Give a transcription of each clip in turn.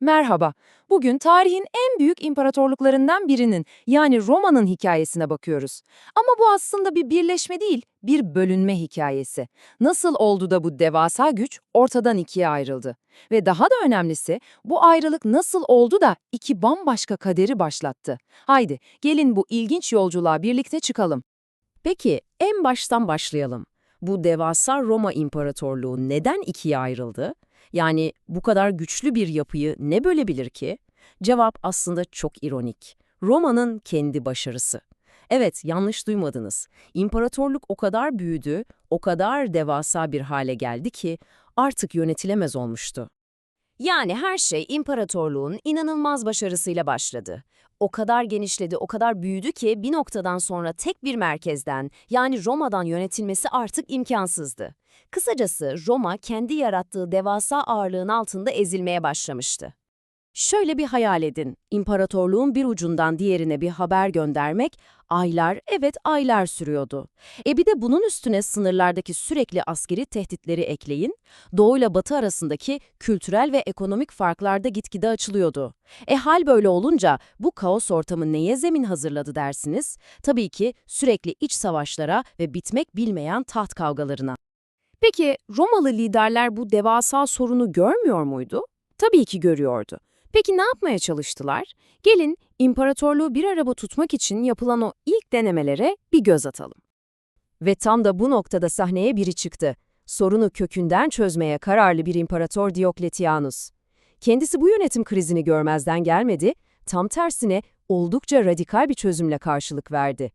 Merhaba. Bugün tarihin en büyük imparatorluklarından birinin yani Roma'nın hikayesine bakıyoruz. Ama bu aslında bir birleşme değil, bir bölünme hikayesi. Nasıl oldu da bu devasa güç ortadan ikiye ayrıldı? Ve daha da önemlisi bu ayrılık nasıl oldu da iki bambaşka kaderi başlattı? Haydi gelin bu ilginç yolculuğa birlikte çıkalım. Peki en baştan başlayalım. Bu devasa Roma İmparatorluğu neden ikiye ayrıldı? Yani bu kadar güçlü bir yapıyı ne bölebilir ki? Cevap aslında çok ironik. Roma'nın kendi başarısı. Evet, yanlış duymadınız. İmparatorluk o kadar büyüdü, o kadar devasa bir hale geldi ki artık yönetilemez olmuştu. Yani her şey imparatorluğun inanılmaz başarısıyla başladı. O kadar genişledi, o kadar büyüdü ki bir noktadan sonra tek bir merkezden yani Roma'dan yönetilmesi artık imkansızdı. Kısacası Roma kendi yarattığı devasa ağırlığın altında ezilmeye başlamıştı. Şöyle bir hayal edin. İmparatorluğun bir ucundan diğerine bir haber göndermek aylar, evet aylar sürüyordu. E bir de bunun üstüne sınırlardaki sürekli askeri tehditleri ekleyin. Doğu ile Batı arasındaki kültürel ve ekonomik farklar da gitgide açılıyordu. E hal böyle olunca bu kaos ortamı neye zemin hazırladı dersiniz? Tabii ki sürekli iç savaşlara ve bitmek bilmeyen taht kavgalarına. Peki Romalı liderler bu devasa sorunu görmüyor muydu? Tabii ki görüyordu. Peki ne yapmaya çalıştılar? Gelin imparatorluğu bir araba tutmak için yapılan o ilk denemelere bir göz atalım. Ve tam da bu noktada sahneye biri çıktı. Sorunu kökünden çözmeye kararlı bir imparator Diokletianus. Kendisi bu yönetim krizini görmezden gelmedi, tam tersine oldukça radikal bir çözümle karşılık verdi.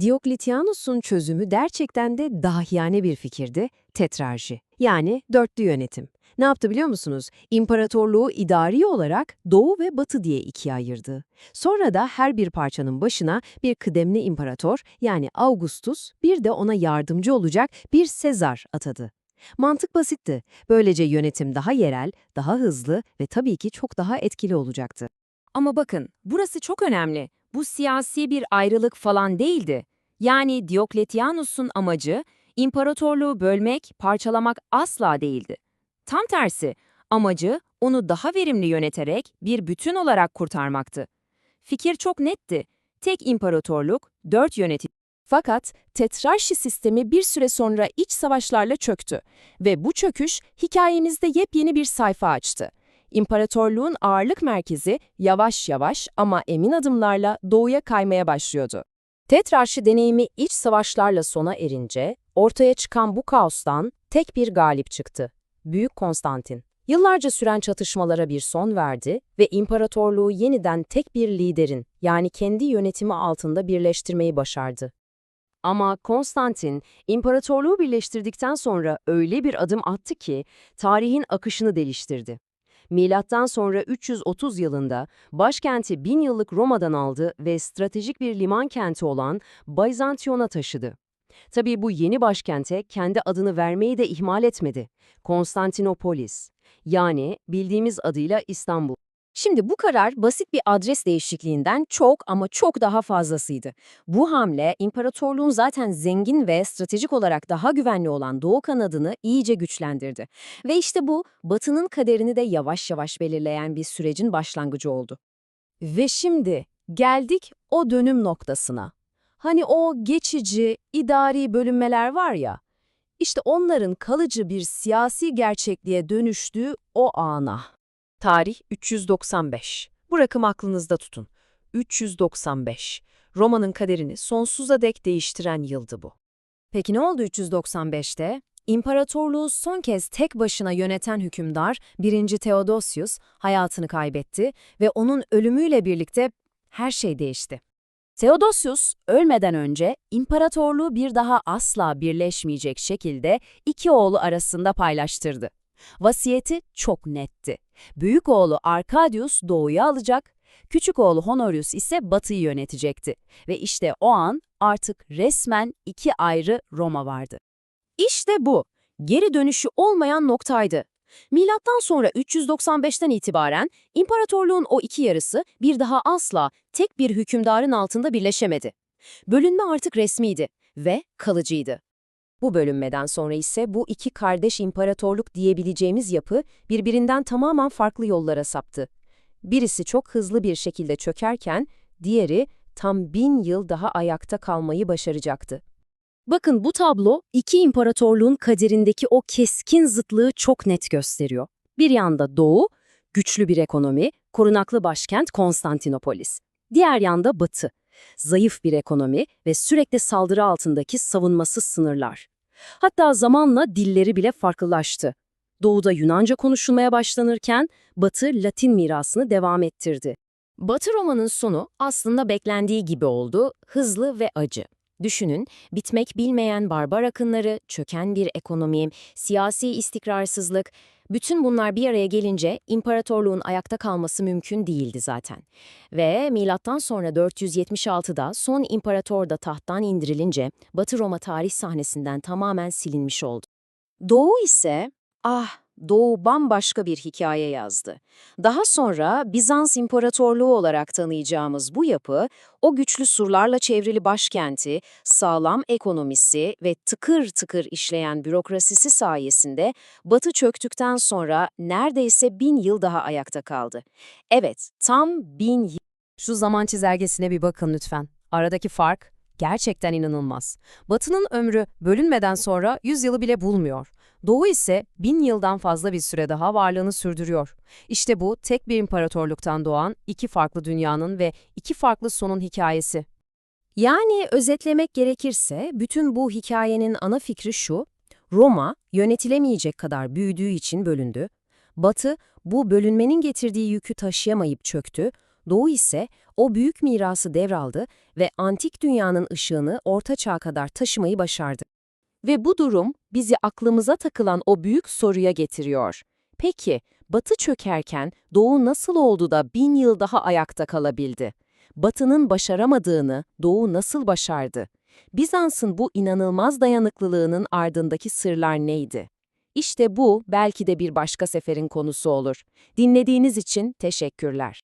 Diokletianus'un çözümü gerçekten de dahiyane bir fikirdi, tetrarji. Yani dörtlü yönetim. Ne yaptı biliyor musunuz? İmparatorluğu idari olarak Doğu ve Batı diye ikiye ayırdı. Sonra da her bir parçanın başına bir kıdemli imparator yani Augustus bir de ona yardımcı olacak bir Sezar atadı. Mantık basitti. Böylece yönetim daha yerel, daha hızlı ve tabii ki çok daha etkili olacaktı. Ama bakın, burası çok önemli. Bu siyasi bir ayrılık falan değildi. Yani Diokletianus'un amacı imparatorluğu bölmek, parçalamak asla değildi. Tam tersi, amacı onu daha verimli yöneterek bir bütün olarak kurtarmaktı. Fikir çok netti. Tek imparatorluk, dört yönetim. Fakat tetrarşi sistemi bir süre sonra iç savaşlarla çöktü ve bu çöküş hikayemizde yepyeni bir sayfa açtı. İmparatorluğun ağırlık merkezi yavaş yavaş ama emin adımlarla doğuya kaymaya başlıyordu. Tetrarşi deneyimi iç savaşlarla sona erince ortaya çıkan bu kaostan tek bir galip çıktı. Büyük Konstantin. Yıllarca süren çatışmalara bir son verdi ve imparatorluğu yeniden tek bir liderin yani kendi yönetimi altında birleştirmeyi başardı. Ama Konstantin, imparatorluğu birleştirdikten sonra öyle bir adım attı ki tarihin akışını değiştirdi. Milattan sonra 330 yılında başkenti bin yıllık Roma'dan aldı ve stratejik bir liman kenti olan Byzantion'a taşıdı. Tabii bu yeni başkente kendi adını vermeyi de ihmal etmedi. Konstantinopolis. Yani bildiğimiz adıyla İstanbul. Şimdi bu karar basit bir adres değişikliğinden çok ama çok daha fazlasıydı. Bu hamle imparatorluğun zaten zengin ve stratejik olarak daha güvenli olan doğu kanadını iyice güçlendirdi. Ve işte bu batının kaderini de yavaş yavaş belirleyen bir sürecin başlangıcı oldu. Ve şimdi geldik o dönüm noktasına. Hani o geçici, idari bölünmeler var ya, işte onların kalıcı bir siyasi gerçekliğe dönüştüğü o ana. Tarih 395. Bu rakamı aklınızda tutun. 395. Roma'nın kaderini sonsuza dek değiştiren yıldı bu. Peki ne oldu 395'te? İmparatorluğu son kez tek başına yöneten hükümdar 1. Theodosius hayatını kaybetti ve onun ölümüyle birlikte her şey değişti. Theodosius ölmeden önce imparatorluğu bir daha asla birleşmeyecek şekilde iki oğlu arasında paylaştırdı. Vasiyeti çok netti. Büyük oğlu Arkadius doğuyu alacak, küçük oğlu Honorius ise batıyı yönetecekti. Ve işte o an artık resmen iki ayrı Roma vardı. İşte bu, geri dönüşü olmayan noktaydı. Milattan sonra 395'ten itibaren imparatorluğun o iki yarısı bir daha asla tek bir hükümdarın altında birleşemedi. Bölünme artık resmiydi ve kalıcıydı. Bu bölünmeden sonra ise bu iki kardeş imparatorluk diyebileceğimiz yapı birbirinden tamamen farklı yollara saptı. Birisi çok hızlı bir şekilde çökerken, diğeri tam bin yıl daha ayakta kalmayı başaracaktı. Bakın bu tablo iki imparatorluğun kaderindeki o keskin zıtlığı çok net gösteriyor. Bir yanda Doğu, güçlü bir ekonomi, korunaklı başkent Konstantinopolis. Diğer yanda Batı, zayıf bir ekonomi ve sürekli saldırı altındaki savunmasız sınırlar. Hatta zamanla dilleri bile farklılaştı. Doğu'da Yunanca konuşulmaya başlanırken Batı Latin mirasını devam ettirdi. Batı Roma'nın sonu aslında beklendiği gibi oldu, hızlı ve acı. Düşünün, bitmek bilmeyen barbar akınları, çöken bir ekonomi, siyasi istikrarsızlık, bütün bunlar bir araya gelince imparatorluğun ayakta kalması mümkün değildi zaten. Ve milattan sonra 476'da son imparator da tahttan indirilince Batı Roma tarih sahnesinden tamamen silinmiş oldu. Doğu ise, ah Doğu bambaşka bir hikaye yazdı. Daha sonra Bizans İmparatorluğu olarak tanıyacağımız bu yapı, o güçlü surlarla çevrili başkenti, sağlam ekonomisi ve tıkır tıkır işleyen bürokrasisi sayesinde Batı çöktükten sonra neredeyse bin yıl daha ayakta kaldı. Evet, tam bin yıl. Şu zaman çizelgesine bir bakın lütfen. Aradaki fark gerçekten inanılmaz. Batı'nın ömrü bölünmeden sonra 100 yılı bile bulmuyor. Doğu ise bin yıldan fazla bir süre daha varlığını sürdürüyor. İşte bu tek bir imparatorluktan doğan iki farklı dünyanın ve iki farklı sonun hikayesi. Yani özetlemek gerekirse bütün bu hikayenin ana fikri şu, Roma yönetilemeyecek kadar büyüdüğü için bölündü, Batı bu bölünmenin getirdiği yükü taşıyamayıp çöktü, Doğu ise o büyük mirası devraldı ve antik dünyanın ışığını Orta Çağ'a kadar taşımayı başardı. Ve bu durum bizi aklımıza takılan o büyük soruya getiriyor. Peki, Batı çökerken Doğu nasıl oldu da bin yıl daha ayakta kalabildi? Batı'nın başaramadığını Doğu nasıl başardı? Bizans'ın bu inanılmaz dayanıklılığının ardındaki sırlar neydi? İşte bu belki de bir başka seferin konusu olur. Dinlediğiniz için teşekkürler.